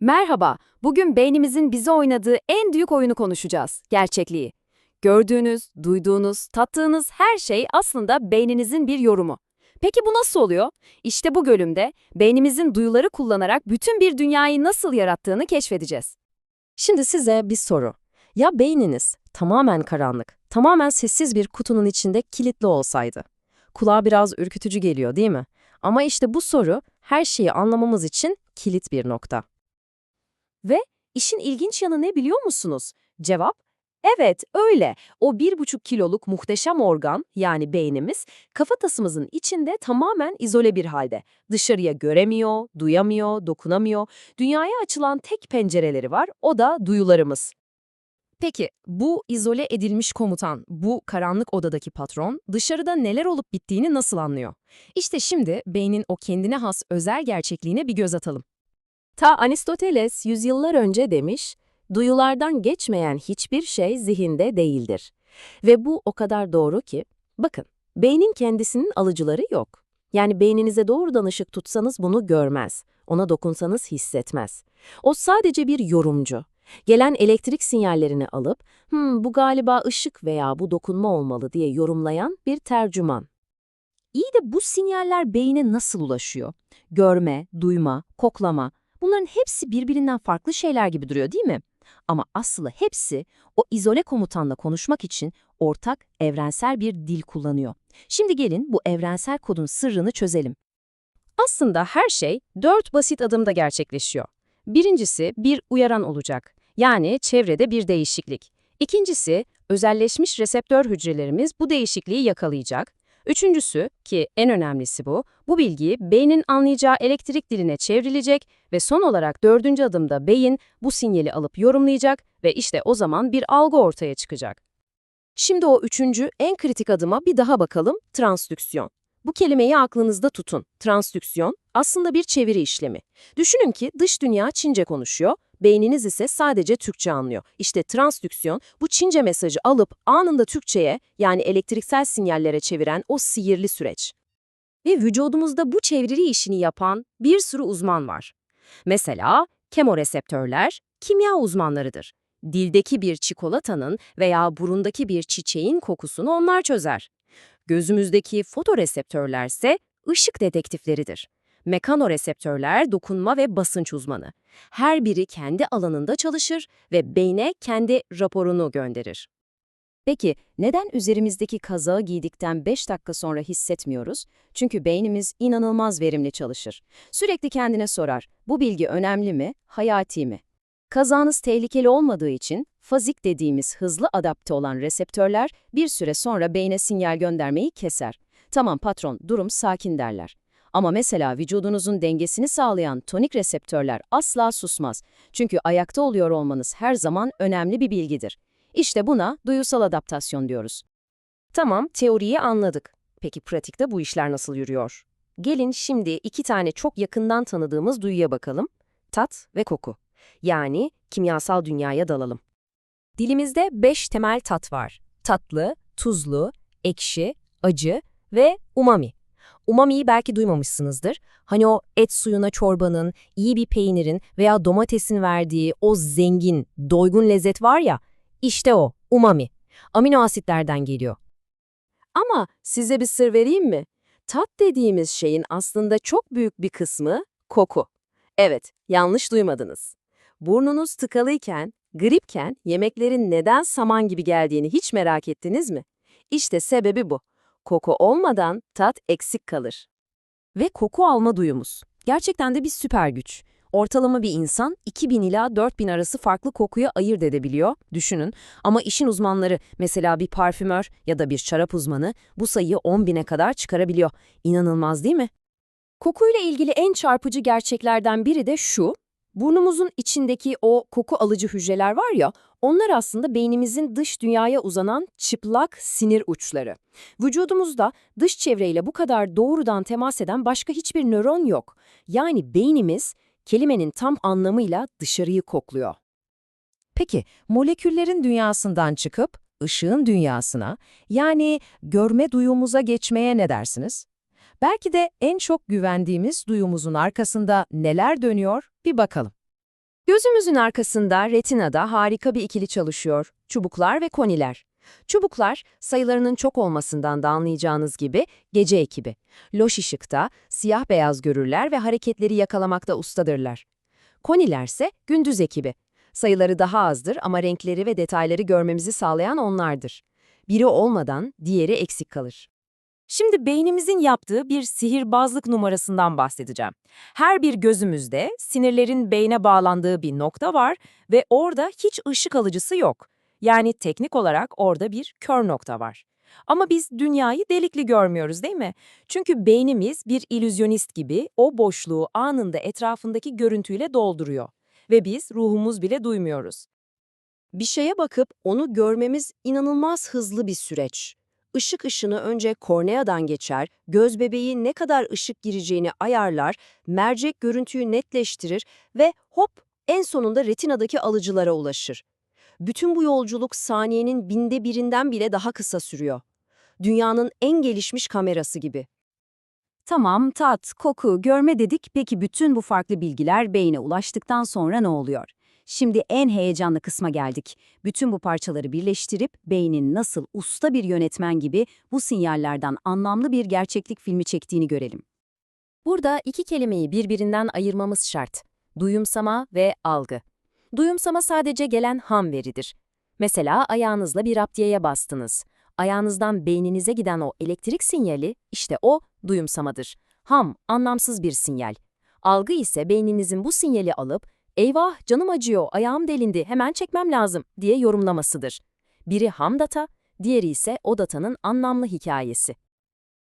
Merhaba, bugün beynimizin bize oynadığı en büyük oyunu konuşacağız, gerçekliği. Gördüğünüz, duyduğunuz, tattığınız her şey aslında beyninizin bir yorumu. Peki bu nasıl oluyor? İşte bu bölümde beynimizin duyuları kullanarak bütün bir dünyayı nasıl yarattığını keşfedeceğiz. Şimdi size bir soru. Ya beyniniz tamamen karanlık, tamamen sessiz bir kutunun içinde kilitli olsaydı? Kulağa biraz ürkütücü geliyor değil mi? Ama işte bu soru her şeyi anlamamız için kilit bir nokta. Ve işin ilginç yanı ne biliyor musunuz? Cevap, evet öyle. O bir buçuk kiloluk muhteşem organ yani beynimiz kafatasımızın içinde tamamen izole bir halde. Dışarıya göremiyor, duyamıyor, dokunamıyor. Dünyaya açılan tek pencereleri var, o da duyularımız. Peki bu izole edilmiş komutan, bu karanlık odadaki patron dışarıda neler olup bittiğini nasıl anlıyor? İşte şimdi beynin o kendine has özel gerçekliğine bir göz atalım. Ta Aristoteles yüzyıllar önce demiş, duyulardan geçmeyen hiçbir şey zihinde değildir. Ve bu o kadar doğru ki, bakın, beynin kendisinin alıcıları yok. Yani beyninize doğrudan ışık tutsanız bunu görmez, ona dokunsanız hissetmez. O sadece bir yorumcu. Gelen elektrik sinyallerini alıp, hmm, bu galiba ışık veya bu dokunma olmalı diye yorumlayan bir tercüman. İyi de bu sinyaller beyne nasıl ulaşıyor? Görme, duyma, koklama, bunların hepsi birbirinden farklı şeyler gibi duruyor değil mi? Ama aslında hepsi o izole komutanla konuşmak için ortak, evrensel bir dil kullanıyor. Şimdi gelin bu evrensel kodun sırrını çözelim. Aslında her şey dört basit adımda gerçekleşiyor. Birincisi bir uyaran olacak. Yani çevrede bir değişiklik. İkincisi özelleşmiş reseptör hücrelerimiz bu değişikliği yakalayacak. Üçüncüsü ki en önemlisi bu, bu bilgiyi beynin anlayacağı elektrik diline çevrilecek ve son olarak dördüncü adımda beyin bu sinyali alıp yorumlayacak ve işte o zaman bir algı ortaya çıkacak. Şimdi o üçüncü en kritik adıma bir daha bakalım, transdüksiyon. Bu kelimeyi aklınızda tutun. Transdüksiyon aslında bir çeviri işlemi. Düşünün ki dış dünya Çince konuşuyor, beyniniz ise sadece Türkçe anlıyor. İşte transdüksiyon bu Çince mesajı alıp anında Türkçe'ye yani elektriksel sinyallere çeviren o sihirli süreç. Ve vücudumuzda bu çeviri işini yapan bir sürü uzman var. Mesela kemoreseptörler kimya uzmanlarıdır. Dildeki bir çikolatanın veya burundaki bir çiçeğin kokusunu onlar çözer. Gözümüzdeki fotoreseptörlerse ışık detektifleridir. Mekanoreseptörler dokunma ve basınç uzmanı. Her biri kendi alanında çalışır ve beyne kendi raporunu gönderir. Peki neden üzerimizdeki kazağı giydikten 5 dakika sonra hissetmiyoruz? Çünkü beynimiz inanılmaz verimli çalışır. Sürekli kendine sorar, bu bilgi önemli mi, hayati mi? Kazağınız tehlikeli olmadığı için fazik dediğimiz hızlı adapte olan reseptörler bir süre sonra beyne sinyal göndermeyi keser. Tamam patron, durum sakin derler. Ama mesela vücudunuzun dengesini sağlayan tonik reseptörler asla susmaz. Çünkü ayakta oluyor olmanız her zaman önemli bir bilgidir. İşte buna duyusal adaptasyon diyoruz. Tamam, teoriyi anladık. Peki pratikte bu işler nasıl yürüyor? Gelin şimdi iki tane çok yakından tanıdığımız duyuya bakalım. Tat ve koku. Yani kimyasal dünyaya dalalım. Dilimizde beş temel tat var. Tatlı, tuzlu, ekşi, acı ve umami. Umami'yi belki duymamışsınızdır. Hani o et suyuna çorbanın, iyi bir peynirin veya domatesin verdiği o zengin, doygun lezzet var ya, işte o, umami. Amino asitlerden geliyor. Ama size bir sır vereyim mi? Tat dediğimiz şeyin aslında çok büyük bir kısmı koku. Evet, yanlış duymadınız. Burnunuz tıkalıyken, gripken yemeklerin neden saman gibi geldiğini hiç merak ettiniz mi? İşte sebebi bu. Koku olmadan tat eksik kalır. Ve koku alma duyumuz. Gerçekten de bir süper güç. Ortalama bir insan 2000 ila 4000 arası farklı kokuyu ayırt edebiliyor, düşünün. Ama işin uzmanları, mesela bir parfümör ya da bir şarap uzmanı bu sayıyı 10 bine kadar çıkarabiliyor. İnanılmaz değil mi? Kokuyla ilgili en çarpıcı gerçeklerden biri de şu, burnumuzun içindeki o koku alıcı hücreler var ya, onlar aslında beynimizin dış dünyaya uzanan çıplak sinir uçları. Vücudumuzda dış çevreyle bu kadar doğrudan temas eden başka hiçbir nöron yok. Yani beynimiz kelimenin tam anlamıyla dışarıyı kokluyor. Peki moleküllerin dünyasından çıkıp ışığın dünyasına yani görme duyumuza geçmeye ne dersiniz? Belki de en çok güvendiğimiz duyumuzun arkasında neler dönüyor bir bakalım. Gözümüzün arkasında retinada harika bir ikili çalışıyor. Çubuklar ve koniler. Çubuklar sayılarının çok olmasından da anlayacağınız gibi gece ekibi. Loş ışıkta siyah beyaz görürler ve hareketleri yakalamakta ustadırlar. Konilerse gündüz ekibi. Sayıları daha azdır ama renkleri ve detayları görmemizi sağlayan onlardır. Biri olmadan diğeri eksik kalır. Şimdi beynimizin yaptığı bir sihirbazlık numarasından bahsedeceğim. Her bir gözümüzde sinirlerin beyne bağlandığı bir nokta var ve orada hiç ışık alıcısı yok. Yani teknik olarak orada bir kör nokta var. Ama biz dünyayı delikli görmüyoruz değil mi? Çünkü beynimiz bir illüzyonist gibi o boşluğu anında etrafındaki görüntüyle dolduruyor. Ve biz ruhumuz bile duymuyoruz. Bir şeye bakıp onu görmemiz inanılmaz hızlı bir süreç. Işık ışını önce korneadan geçer, göz bebeği ne kadar ışık gireceğini ayarlar, mercek görüntüyü netleştirir ve hop en sonunda retinadaki alıcılara ulaşır. Bütün bu yolculuk saniyenin binde birinden bile daha kısa sürüyor. Dünyanın en gelişmiş kamerası gibi. Tamam, tat, koku, görme dedik. Peki bütün bu farklı bilgiler beyne ulaştıktan sonra ne oluyor? Şimdi en heyecanlı kısma geldik. Bütün bu parçaları birleştirip beynin nasıl usta bir yönetmen gibi bu sinyallerden anlamlı bir gerçeklik filmi çektiğini görelim. Burada iki kelimeyi birbirinden ayırmamız şart. Duyumsama ve algı. Duyumsama sadece gelen ham veridir. Mesela ayağınızla bir raptiyeye bastınız. Ayağınızdan beyninize giden o elektrik sinyali, işte o duyumsamadır. Ham, anlamsız bir sinyal. Algı ise beyninizin bu sinyali alıp, eyvah canım acıyor, ayağım delindi, hemen çekmem lazım diye yorumlamasıdır. Biri ham data, diğeri ise o datanın anlamlı hikayesi.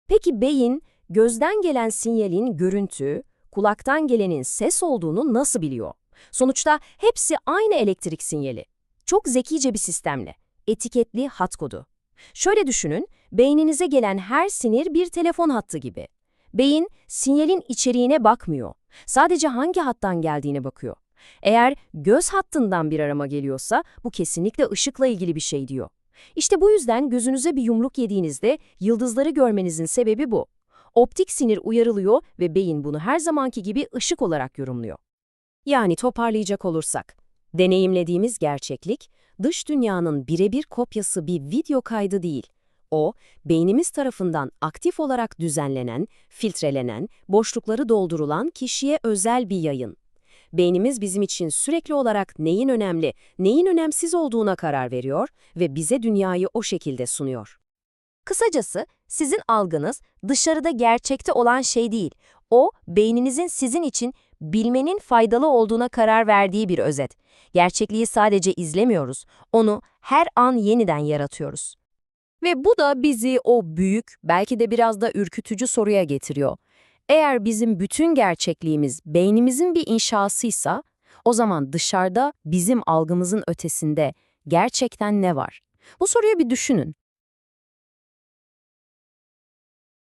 Peki beyin, gözden gelen sinyalin görüntü, kulaktan gelenin ses olduğunu nasıl biliyor? Sonuçta hepsi aynı elektrik sinyali. Çok zekice bir sistemle. Etiketli hat kodu. Şöyle düşünün, beyninize gelen her sinir bir telefon hattı gibi. Beyin, sinyalin içeriğine bakmıyor. Sadece hangi hattan geldiğine bakıyor. Eğer göz hattından bir arama geliyorsa bu kesinlikle ışıkla ilgili bir şey diyor. İşte bu yüzden gözünüze bir yumruk yediğinizde yıldızları görmenizin sebebi bu. Optik sinir uyarılıyor ve beyin bunu her zamanki gibi ışık olarak yorumluyor. Yani toparlayacak olursak, deneyimlediğimiz gerçeklik, dış dünyanın birebir kopyası bir video kaydı değil. O, beynimiz tarafından aktif olarak düzenlenen, filtrelenen, boşlukları doldurulan kişiye özel bir yayın. Beynimiz bizim için sürekli olarak neyin önemli, neyin önemsiz olduğuna karar veriyor ve bize dünyayı o şekilde sunuyor. Kısacası sizin algınız dışarıda gerçekte olan şey değil. O, beyninizin sizin için bilmenin faydalı olduğuna karar verdiği bir özet. Gerçekliği sadece izlemiyoruz, onu her an yeniden yaratıyoruz. Ve bu da bizi o büyük, belki de biraz da ürkütücü soruya getiriyor. Eğer bizim bütün gerçekliğimiz beynimizin bir inşasıysa, o zaman dışarıda bizim algımızın ötesinde gerçekten ne var? Bu soruyu bir düşünün.